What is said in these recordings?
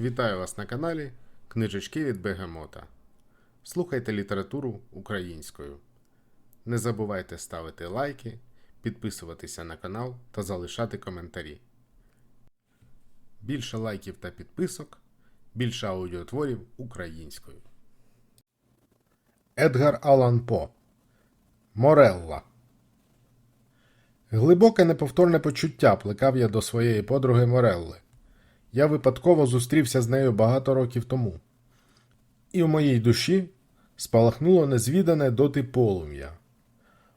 Вітаю вас на каналі Книжечки від Бегемота. Слухайте літературу українською. Не забувайте ставити лайки, підписуватися на канал та залишати коментарі. Більше лайків та підписок, більше аудіотворів українською. Едгар Алан По Морелла Глибоке неповторне почуття плекав я до своєї подруги Морелли. Я випадково зустрівся з нею багато років тому, і в моїй душі спалахнуло незвідане доти полум'я.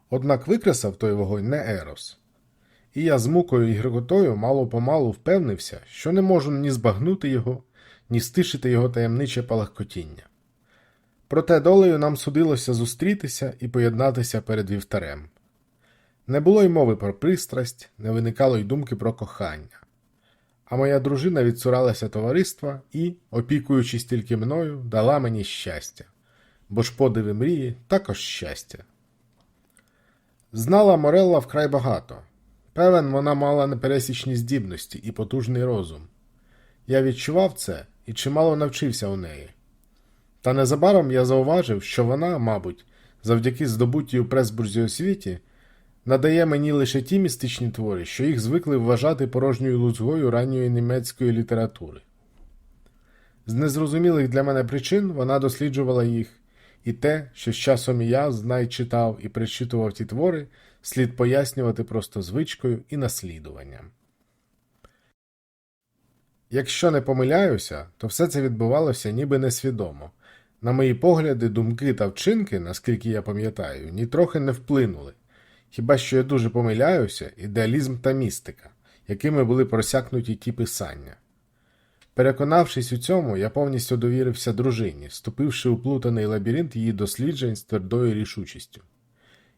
Однак викресав той вогонь не Ерос, і я з мукою і грикотою мало помалу впевнився, що не можу ні збагнути його, ні стишити його таємниче палахкотіння. Проте долею нам судилося зустрітися і поєднатися перед вівтарем. Не було й мови про пристрасть, не виникало й думки про кохання. А моя дружина відцуралася товариства і, опікуючись тільки мною, дала мені щастя, бо ж подиви мрії також щастя. Знала Морелла вкрай багато. Певен, вона мала непересічні здібності і потужний розум. Я відчував це і чимало навчився у неї. Та незабаром я зауважив, що вона, мабуть, завдяки здобутій у Пресбурзі освіті, надає мені лише ті містичні твори, що їх звикли вважати порожньою лузгою ранньої німецької літератури. З незрозумілих для мене причин вона досліджувала їх, і те, що з часом і я знай читав і причитував ті твори, слід пояснювати просто звичкою і наслідуванням. Якщо не помиляюся, то все це відбувалося ніби несвідомо. На мої погляди, думки та вчинки, наскільки я пам'ятаю, нітрохи не вплинули. Хіба що я дуже помиляюся, ідеалізм та містика, якими були просякнуті ті писання. Переконавшись у цьому, я повністю довірився дружині, ступивши у плутаний лабіринт її досліджень з твердою рішучістю.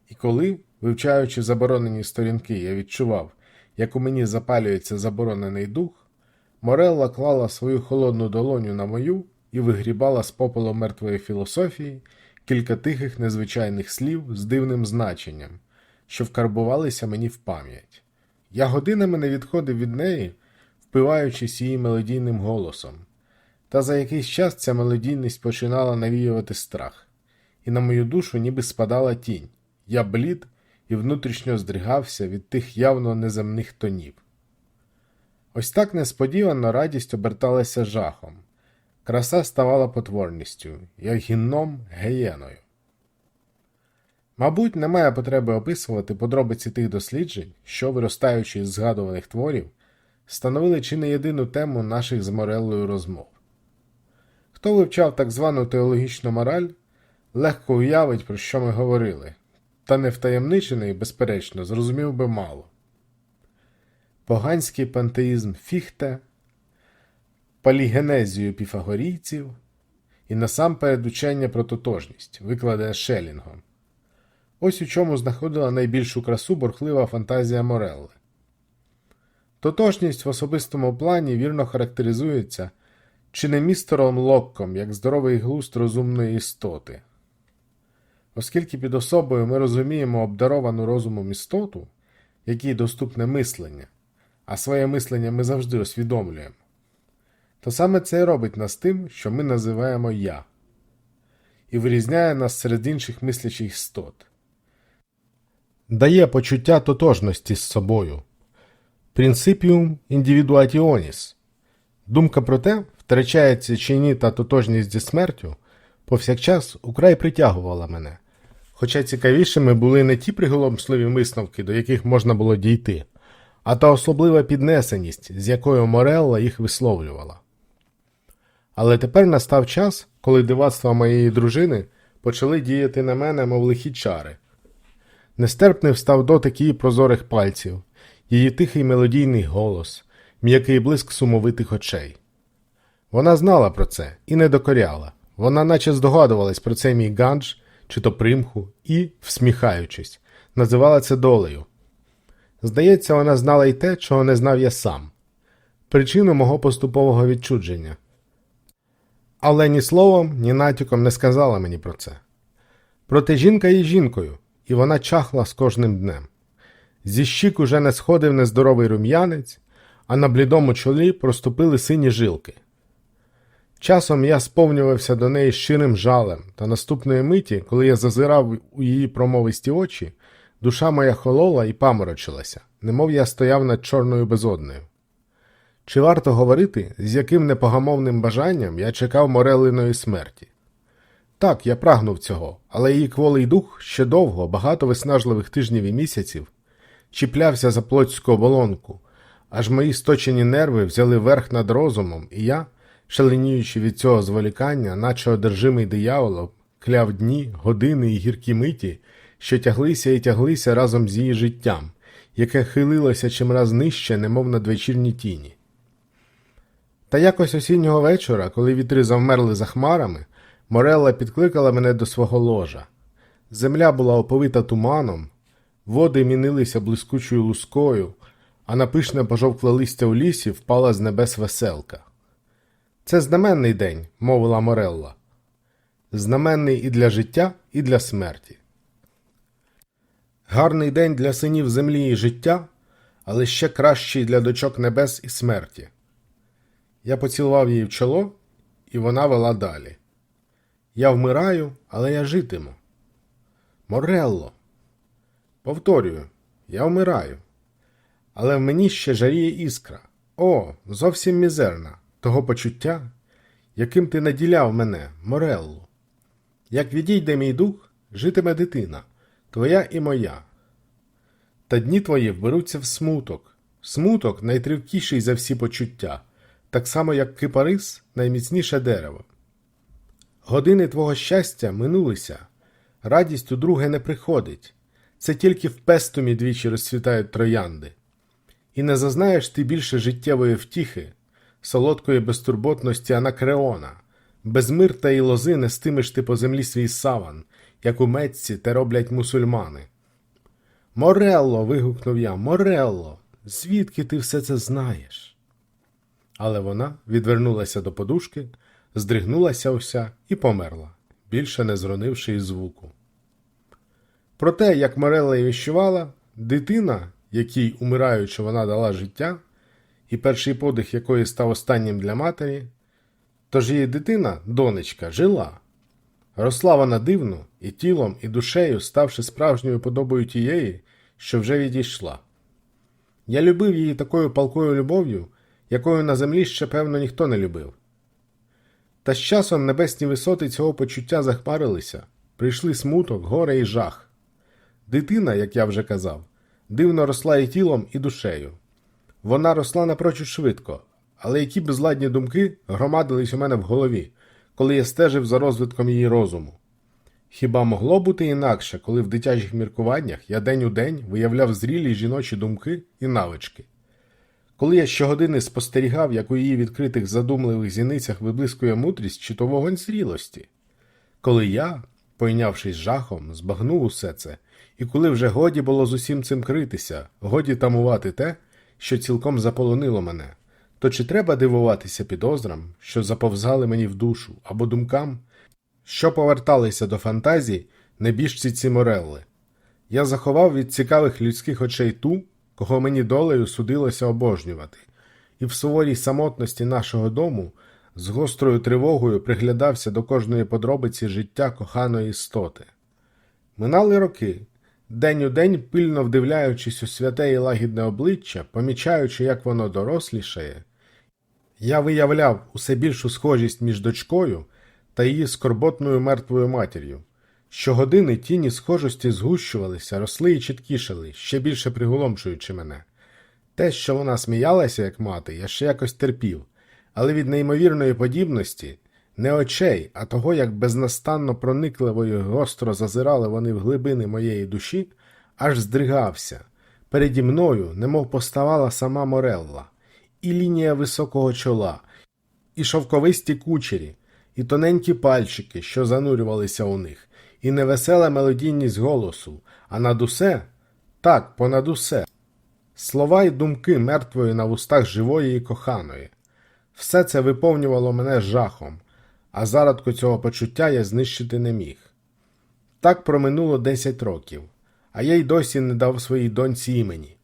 І коли, вивчаючи заборонені сторінки, я відчував, як у мені запалюється заборонений дух, Морелла клала свою холодну долоню на мою і вигрібала з попелу мертвої філософії кілька тихих незвичайних слів з дивним значенням, що вкарбувалися мені в пам'ять. Я годинами не відходив від неї, впиваючись її мелодійним голосом. Та за якийсь час ця мелодійність починала навіювати страх, і на мою душу ніби спадала тінь. Я блід і внутрішньо здригався від тих явно неземних тонів. Ось так несподівано радість оберталася жахом. Краса ставала потворністю, як гінном геєною. Мабуть, немає потреби описувати подробиці тих досліджень, що, виростаючи з згадуваних творів, становили чи не єдину тему наших з Мореллою розмов. Хто вивчав так звану теологічну мораль, легко уявить, про що ми говорили, та невтаємничений, безперечно, зрозумів би мало. Поганський пантеїзм Фіхте, палігенезію піфагорійців і насамперед учення про тотожність, викладене Шелінгом. Ось у чому знаходила найбільшу красу борхлива фантазія Морелли. Тотожність в особистому плані вірно характеризується чи не містером Локком як здоровий глузд розумної істоти. Оскільки під особою ми розуміємо обдаровану розумом істоту, якій доступне мислення, а своє мислення ми завжди усвідомлюємо, то саме це і робить нас тим, що ми називаємо Я, і вирізняє нас серед інших мислячих істот дає почуття тотожності з собою. Принципіум індивідуатіоніс. Думка про те, втрачається чи ні та тотожність зі смертю, повсякчас украй притягувала мене. Хоча цікавішими були не ті приголомшливі висновки, до яких можна було дійти, а та особлива піднесеність, з якою Морелла їх висловлювала. Але тепер настав час, коли дивацтва моєї дружини почали діяти на мене, мов лихі чари. Нестерпний встав дотик її прозорих пальців, її тихий мелодійний голос, м'який блиск сумовитих очей. Вона знала про це і не докоряла. Вона наче здогадувалась про цей мій ганж чи то примху і, всміхаючись, називала це долею. Здається, вона знала й те, чого не знав я сам причину мого поступового відчудження. Але ні словом, ні натяком не сказала мені про це. Проте жінка є жінкою і вона чахла з кожним днем. Зі щік уже не сходив нездоровий рум'янець, а на блідому чолі проступили сині жилки. Часом я сповнювався до неї щирим жалем, та наступної миті, коли я зазирав у її промовисті очі, душа моя холола і паморочилася, немов я стояв над чорною безоднею. Чи варто говорити, з яким непогамовним бажанням я чекав Морелиної смерті? Так, я прагнув цього, але її кволий дух ще довго, багато виснажливих тижнів і місяців чіплявся за плотську оболонку, аж мої сточені нерви взяли верх над розумом, і я, шаленіючи від цього зволікання, наче одержимий дияволом, кляв дні, години і гіркі миті, що тяглися і тяглися разом з її життям, яке хилилося чимраз нижче, немов надвечірні тіні. Та якось осіннього вечора, коли вітри завмерли за хмарами, Морелла підкликала мене до свого ложа. Земля була оповита туманом, води мінилися блискучою лускою, а на пишне пожовкле листя у лісі впала з небес веселка. Це знаменний день, мовила Морелла. Знаменний і для життя, і для смерті. Гарний день для синів землі і життя, але ще кращий для дочок небес і смерті. Я поцілував її в чоло, і вона вела далі. Я вмираю, але я житиму. Морелло. Повторюю, я вмираю. Але в мені ще жаріє іскра. О, зовсім мізерна, того почуття, яким ти наділяв мене, Морелло. Як відійде мій дух, житиме дитина, твоя і моя. Та дні твої вберуться в смуток. Смуток найтривкіший за всі почуття, так само, як кипарис найміцніше дерево. Години твого щастя минулися, радість у друге не приходить. Це тільки в пестумі двічі розцвітають троянди. І не зазнаєш ти більше життєвої втіхи, солодкої безтурботності анакреона, без мир та й лози нестимеш ти по землі свій саван, як у Мецці те роблять мусульмани. Морелло. вигукнув я, Морелло, звідки ти все це знаєш? Але вона відвернулася до подушки, здригнулася уся і померла, більше не зронивши й звуку. Про те, як Морелла й віщувала, дитина, якій, умираючи, вона дала життя, і перший подих якої став останнім для матері, тож її дитина, донечка, жила. Росла вона дивно і тілом, і душею, ставши справжньою подобою тієї, що вже відійшла. Я любив її такою палкою любов'ю, якою на землі ще, певно, ніхто не любив. Та з часом небесні висоти цього почуття захмарилися, прийшли смуток, горе і жах. Дитина, як я вже казав, дивно росла і тілом, і душею. Вона росла напрочуд швидко, але які безладні думки громадились у мене в голові, коли я стежив за розвитком її розуму. Хіба могло бути інакше, коли в дитячих міркуваннях я день у день виявляв зрілі жіночі думки і навички? Коли я щогодини спостерігав, як у її відкритих задумливих зіницях виблискує мудрість чи то вогонь зрілості? Коли я, пойнявшись жахом, збагнув усе це, і коли вже годі було з усім цим критися, годі тамувати те, що цілком заполонило мене, то чи треба дивуватися підозрам, що заповзали мені в душу, або думкам, що поверталися до фантазій небіжці ці морелли? Я заховав від цікавих людських очей ту, кого мені долею судилося обожнювати, і в суворій самотності нашого дому з гострою тривогою приглядався до кожної подробиці життя коханої істоти. Минали роки, день у день пильно вдивляючись у святе і лагідне обличчя, помічаючи, як воно дорослішає, я виявляв усе більшу схожість між дочкою та її скорботною мертвою матір'ю. Щогодини тіні схожості згущувалися, росли і чіткішали, ще більше приголомшуючи мене. Те, що вона сміялася, як мати, я ще якось терпів, але від неймовірної подібності не очей, а того, як безнастанно проникливо і гостро зазирали вони в глибини моєї душі, аж здригався. Переді мною, немов поставала сама Морелла, і лінія високого чола, і шовковисті кучері, і тоненькі пальчики, що занурювалися у них, і невесела мелодійність голосу, а над усе, так, понад усе, слова й думки мертвої на вустах живої і коханої. Все це виповнювало мене жахом, а зародку цього почуття я знищити не міг. Так проминуло десять років, а я й досі не дав своїй доньці імені.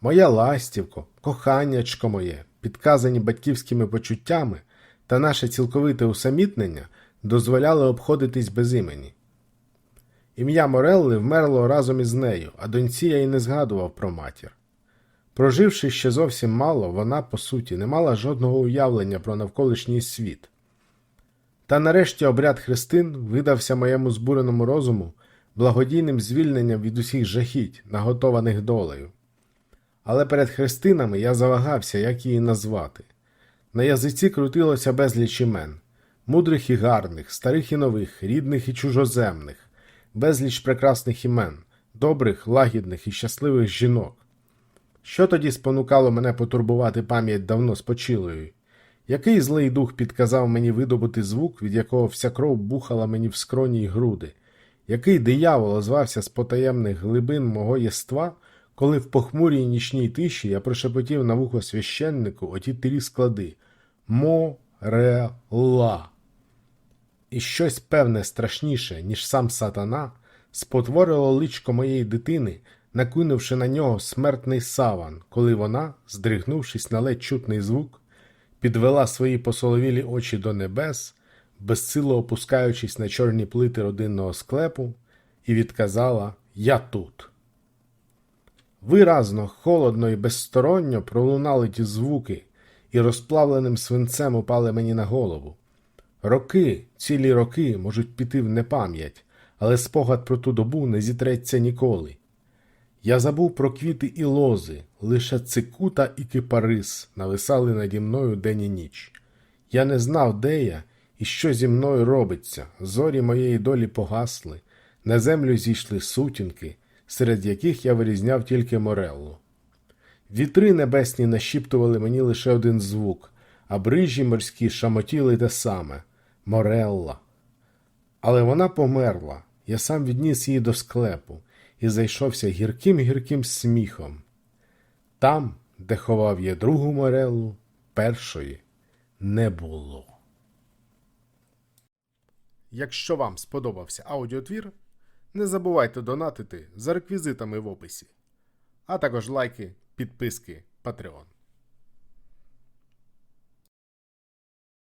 Моя ластівко, коханнячко моє, підказані батьківськими почуттями, та наше цілковите усамітнення дозволяли обходитись без імені. Ім'я Морелли вмерло разом із нею, а доньці я й не згадував про матір. Проживши ще зовсім мало, вона, по суті, не мала жодного уявлення про навколишній світ. Та нарешті обряд хрестин видався моєму збуреному розуму благодійним звільненням від усіх жахіть, наготованих долею. Але перед хрестинами я завагався, як її назвати. На язиці крутилося безліч імен мудрих і гарних, старих і нових, рідних і чужоземних, безліч прекрасних імен, добрих, лагідних і щасливих жінок. Що тоді спонукало мене потурбувати пам'ять давно спочилої? Який злий дух підказав мені видобути звук, від якого вся кров бухала мені в скроні й груди? Який диявол озвався з потаємних глибин мого єства, коли в похмурій нічній тиші я прошепотів на вухо священнику оті трі склади Мо-ре-ла. І щось певне страшніше, ніж сам сатана, спотворило личко моєї дитини, накинувши на нього смертний саван, коли вона, здригнувшись на ледь чутний звук, підвела свої посоловілі очі до небес, безсило опускаючись на чорні плити родинного склепу, і відказала Я тут. Виразно, холодно і безсторонньо пролунали ті звуки, і розплавленим свинцем упали мені на голову. Роки, цілі роки можуть піти в непам'ять, але спогад про ту добу не зітреться ніколи. Я забув про квіти і лози, лише цикута і кипарис нависали наді мною день і ніч. Я не знав, де я і що зі мною робиться. Зорі моєї долі погасли, на землю зійшли сутінки, серед яких я вирізняв тільки мореллу. Вітри небесні нашіптували мені лише один звук, а брижі морські шамотіли те саме Морелла. Але вона померла, я сам відніс її до склепу і зайшовся гірким гірким сміхом. Там, де ховав я другу морелу, першої не було. Якщо вам сподобався аудіотвір, не забувайте донатити за реквізитами в описі, а також лайки, підписки, Patreon.